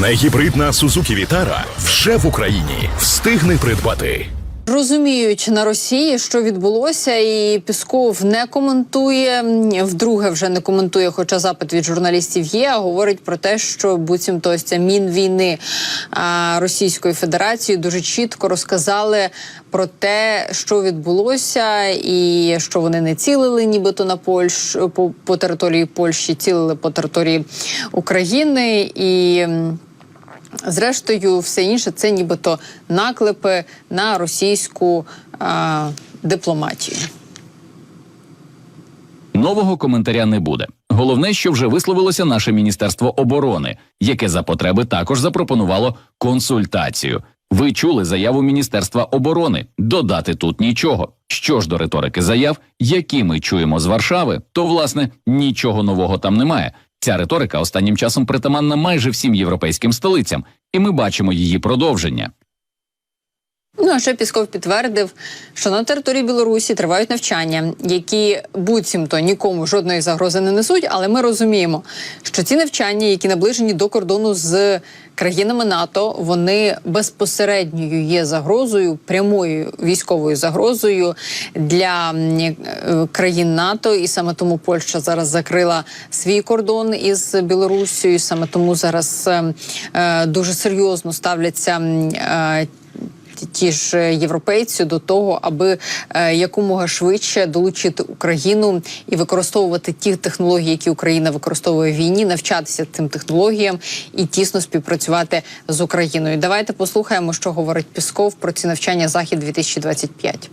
Негібридна Сузукі Вітара вже в Україні встигне придбати. Розуміють на Росії, що відбулося, і Пісков не коментує. Вдруге вже не коментує, хоча запит від журналістів є. а Говорить про те, що буцімто ось ця мінвійни Російської Федерації дуже чітко розказали про те, що відбулося, і що вони не цілили, нібито на Польщ по, по території Польщі, цілили по території України і. Зрештою, все інше це нібито наклепи на російську а, дипломатію. Нового коментаря не буде. Головне, що вже висловилося наше міністерство оборони, яке за потреби також запропонувало консультацію. Ви чули заяву Міністерства оборони. Додати тут нічого. Що ж до риторики заяв, які ми чуємо з Варшави, то власне нічого нового там немає. Ця риторика останнім часом притаманна майже всім європейським столицям, і ми бачимо її продовження. Ну а ще Пісков підтвердив, що на території Білорусі тривають навчання, які буцімто нікому жодної загрози не несуть. Але ми розуміємо, що ці навчання, які наближені до кордону з країнами НАТО, вони безпосередньою є загрозою, прямою військовою загрозою для е, країн НАТО, і саме тому Польща зараз закрила свій кордон із Білорусією. Саме тому зараз е, е, дуже серйозно ставляться. е, ті ж європейці до того, аби е, якомога швидше долучити Україну і використовувати ті технології, які Україна використовує в війні, навчатися цим технологіям і тісно співпрацювати з Україною. Давайте послухаємо, що говорить Пісков про ці навчання захід 2025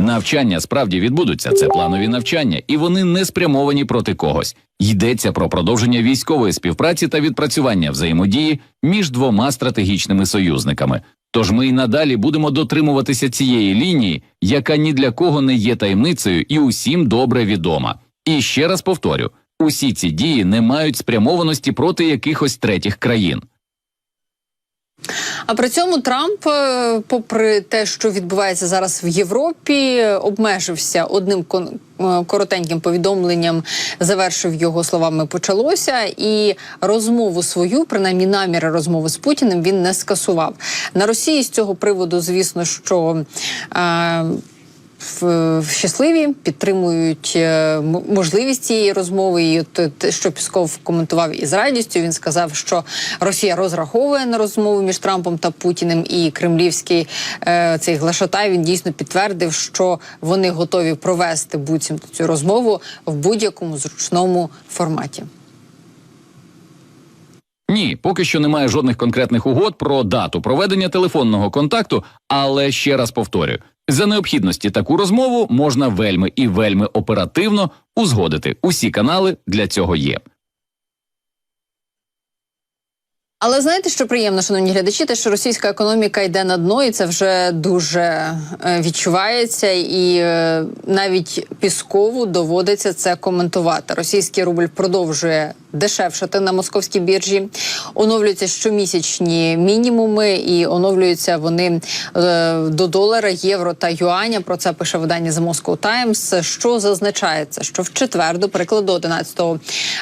Навчання справді відбудуться. Це планові навчання, і вони не спрямовані проти когось. Йдеться про продовження військової співпраці та відпрацювання взаємодії між двома стратегічними союзниками. Тож ми й надалі будемо дотримуватися цієї лінії, яка ні для кого не є таємницею і усім добре відома. І ще раз повторю: усі ці дії не мають спрямованості проти якихось третіх країн. А при цьому Трамп, е, попри те, що відбувається зараз в Європі, обмежився одним е, коротеньким повідомленням, завершив його словами почалося, і розмову свою, принаймні наміри розмови з Путіним, він не скасував. На Росії з цього приводу, звісно, що. Е, щасливі, підтримують е, можливість цієї розмови. І от е, що Пісков коментував із радістю, він сказав, що Росія розраховує на розмову між Трампом та Путіним, і кремлівський е, цей глашатай він дійсно підтвердив, що вони готові провести буцімто цю розмову в будь-якому зручному форматі. Ні, поки що немає жодних конкретних угод про дату проведення телефонного контакту, але ще раз повторюю: за необхідності таку розмову можна вельми і вельми оперативно узгодити. Усі канали для цього є. Але знаєте, що приємно, шановні глядачі, те, що російська економіка йде на дно, і це вже дуже е, відчувається, і е, навіть Піскову доводиться це коментувати. Російський рубль продовжує дешевшати на московській біржі. Оновлюються щомісячні мінімуми, і оновлюються вони е, до долара, євро та юаня. Про це пише видання The Moscow Times, що зазначається, що в четвер, до прикладу, 11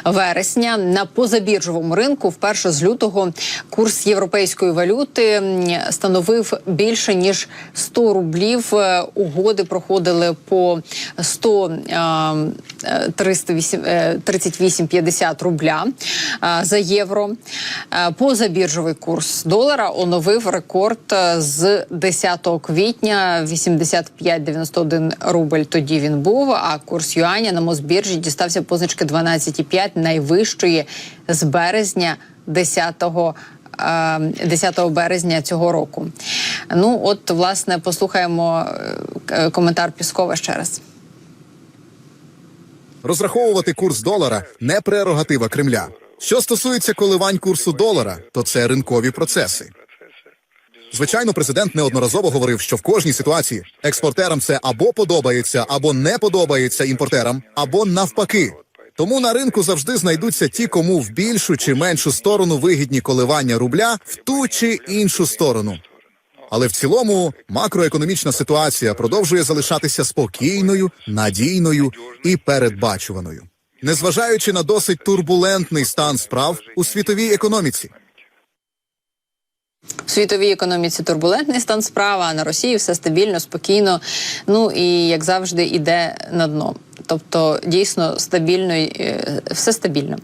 вересня на позабіржовому ринку вперше з лютого курс європейської валюти становив більше ніж 100 рублів. Е, Угоди проходили по 100 а, е, 308, 38,50 рубля е, за євро. Е, Позабіржовий курс долара оновив рекорд е, з 10 квітня 85,91 рубль. Тоді він був. А курс юаня на Мосбіржі дістався позначки 12,5 найвищої з березня 10 е, 10 березня цього року. Ну, от, власне, послухаємо коментар Піскова ще раз. Розраховувати курс долара не прерогатива Кремля. Що стосується коливань курсу долара, то це ринкові процеси. Звичайно, президент неодноразово говорив, що в кожній ситуації експортерам це або подобається, або не подобається імпортерам, або навпаки. Тому на ринку завжди знайдуться ті, кому в більшу чи меншу сторону вигідні коливання рубля в ту чи іншу сторону. Але в цілому макроекономічна ситуація продовжує залишатися спокійною, надійною і передбачуваною. незважаючи на досить турбулентний стан справ у світовій економіці. В світовій економіці турбулентний стан справа, а на Росії все стабільно, спокійно. Ну і як завжди, іде на дно. Тобто, дійсно стабільно, е, все стабільно.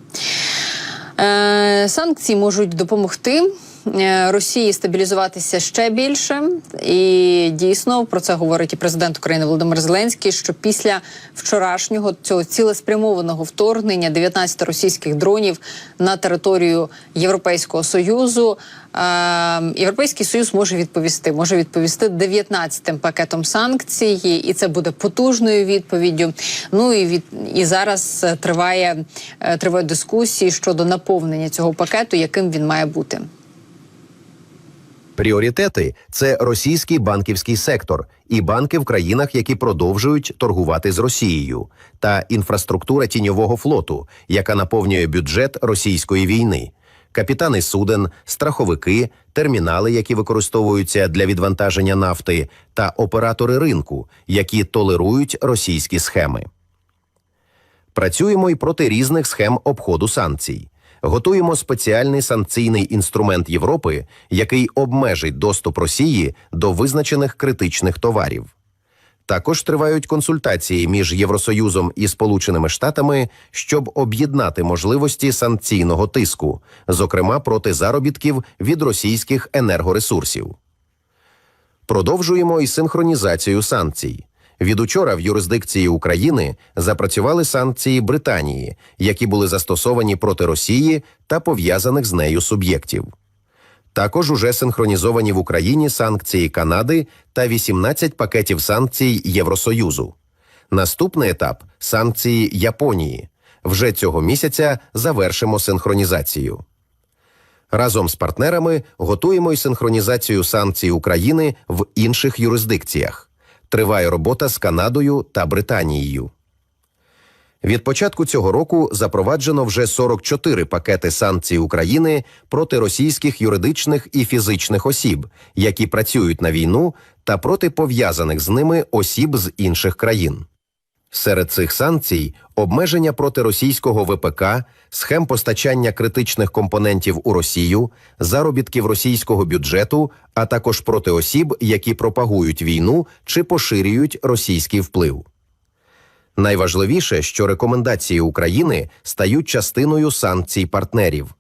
Е, санкції можуть допомогти. Е, Росії стабілізуватися ще більше, і дійсно про це говорить і президент України Володимир Зеленський. Що після вчорашнього цього цілеспрямованого вторгнення 19 російських дронів на територію Європейського союзу е, Європейський союз може відповісти, може відповісти 19-тим пакетом санкцій, і це буде потужною відповіддю. Ну і від і зараз е, триває тривають дискусії щодо наповнення цього пакету, яким він має бути. Пріоритети це російський банківський сектор і банки в країнах, які продовжують торгувати з Росією, та інфраструктура тіньового флоту, яка наповнює бюджет російської війни, капітани суден, страховики, термінали, які використовуються для відвантаження нафти, та оператори ринку, які толерують російські схеми. Працюємо й проти різних схем обходу санкцій. Готуємо спеціальний санкційний інструмент Європи, який обмежить доступ Росії до визначених критичних товарів. Також тривають консультації між Євросоюзом і Сполученими Штатами, щоб об'єднати можливості санкційного тиску, зокрема проти заробітків від російських енергоресурсів. Продовжуємо і синхронізацію санкцій. Від учора в юрисдикції України запрацювали санкції Британії, які були застосовані проти Росії та пов'язаних з нею суб'єктів. Також уже синхронізовані в Україні санкції Канади та 18 пакетів санкцій Євросоюзу. Наступний етап санкції Японії. Вже цього місяця завершимо синхронізацію. Разом з партнерами готуємо й синхронізацію санкцій України в інших юрисдикціях. Триває робота з Канадою та Британією. Від початку цього року запроваджено вже 44 пакети санкцій України проти російських юридичних і фізичних осіб, які працюють на війну, та проти пов'язаних з ними осіб з інших країн. Серед цих санкцій обмеження проти російського ВПК, схем постачання критичних компонентів у Росію, заробітків російського бюджету, а також проти осіб, які пропагують війну чи поширюють російський вплив. Найважливіше, що рекомендації України стають частиною санкцій партнерів.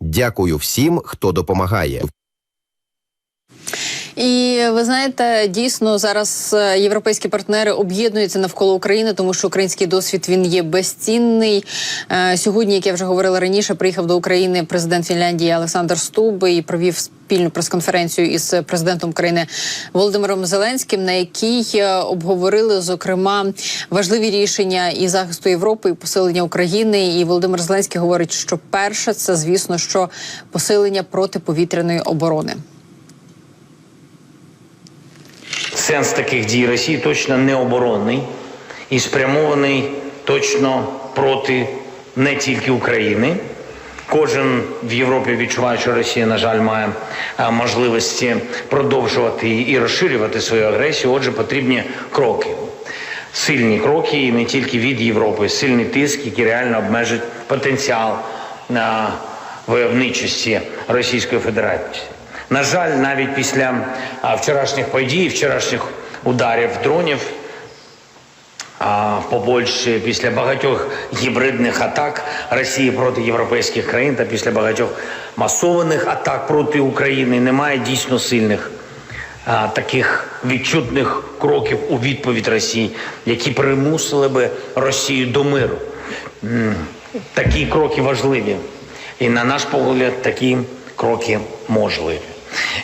Дякую всім, хто допомагає. І ви знаєте, дійсно зараз е, європейські партнери об'єднуються навколо України, тому що український досвід він є безцінний. Е, Сьогодні, як я вже говорила раніше, приїхав до України президент Фінляндії Олександр Стуб і провів спільну прес-конференцію із президентом України Володимиром Зеленським, на якій е, обговорили зокрема важливі рішення і захисту Європи, і посилення України. І Володимир Зеленський говорить, що перше це звісно, що посилення протиповітряної оборони. Сенс таких дій Росії точно не оборонний і спрямований точно проти не тільки України. Кожен в Європі відчуває, що Росія, на жаль, має е, можливості продовжувати і розширювати свою агресію. Отже, потрібні кроки. Сильні кроки і не тільки від Європи, сильний тиск, який реально обмежить потенціал на войовничості Російської Федерації. На жаль, навіть після вчорашніх подій, вчорашніх ударів дронів по Польщі, після багатьох гібридних атак Росії проти європейських країн та після багатьох масованих атак проти України немає дійсно сильних таких відчутних кроків у відповідь Росії, які примусили би Росію до миру. Такі кроки важливі. І на наш погляд, такі кроки можливі.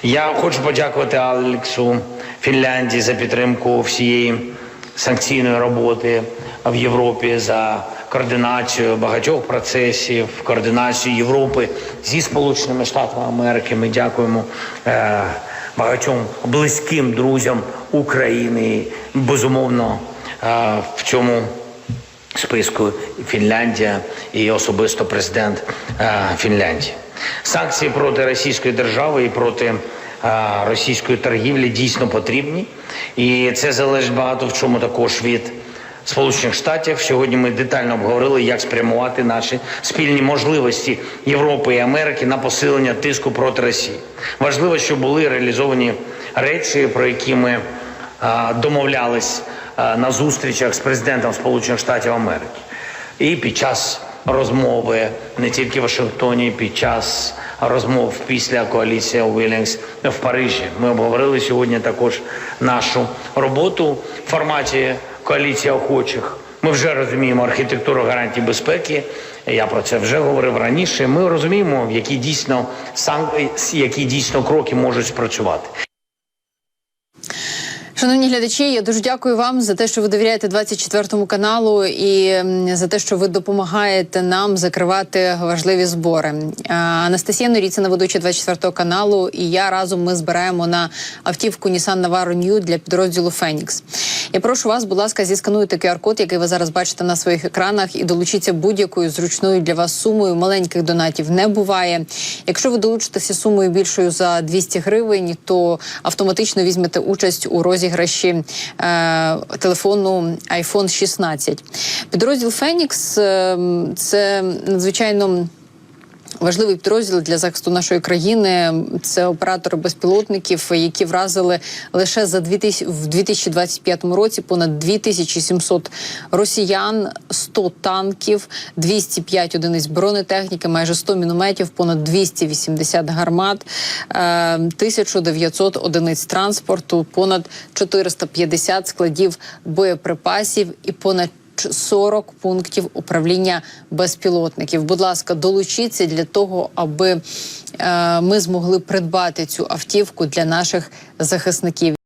Я хочу подякувати Алексу Фінляндії за підтримку всієї санкційної роботи в Європі за координацію багатьох процесів, координацію Європи зі Сполученими Штатами Америки. Ми дякуємо е, багатьом близьким друзям України. Безумовно, е, в цьому списку Фінляндія і особисто президент е, Фінляндії. Санкції проти Російської держави і проти е, російської торгівлі дійсно потрібні, і це залежить багато в чому також від Сполучених Штатів. Сьогодні ми детально обговорили, як спрямувати наші спільні можливості Європи і Америки на посилення тиску проти Росії. Важливо, щоб були реалізовані речі, про які ми а, домовлялись а, на зустрічах з президентом Сполучених Штатів Америки. І під час розмови не тільки в Вашингтоні, під час розмов після коаліції Уільямс в Парижі. Ми обговорили сьогодні також нашу роботу в форматі коаліції охочих. Ми вже розуміємо архітектуру гарантій безпеки. Я про це вже говорив раніше. Ми розуміємо, які дійсно які дійсно кроки можуть спрацювати. Шановні глядачі, я дуже дякую вам за те, що ви довіряєте 24 каналу і за те, що ви допомагаєте нам закривати важливі збори. Анастасія Норіцина, ведуча 24 каналу, і я разом ми збираємо на автівку Nissan Navaro New для підрозділу Фенікс. Я прошу вас, будь ласка, зіскануйте QR-код, який ви зараз бачите на своїх екранах, і долучіться будь-якою зручною для вас сумою. Маленьких донатів не буває. Якщо ви долучитеся сумою більшою за 200 гривень, то автоматично візьмете участь у розіграші е, телефону iPhone 16. Підрозділ Фенікс е, це надзвичайно. Важливий підрозділ для захисту нашої країни. Це оператори безпілотників, які вразили лише за 2000, в 2025 році понад 2700 росіян, 100 танків, 205 одиниць бронетехніки, майже 100 мінометів, понад 280 гармат, е, 1900 одиниць транспорту, понад 450 складів боєприпасів і понад 40 пунктів управління безпілотників. Будь ласка, долучіться для того, аби е, ми змогли придбати цю автівку для наших захисників.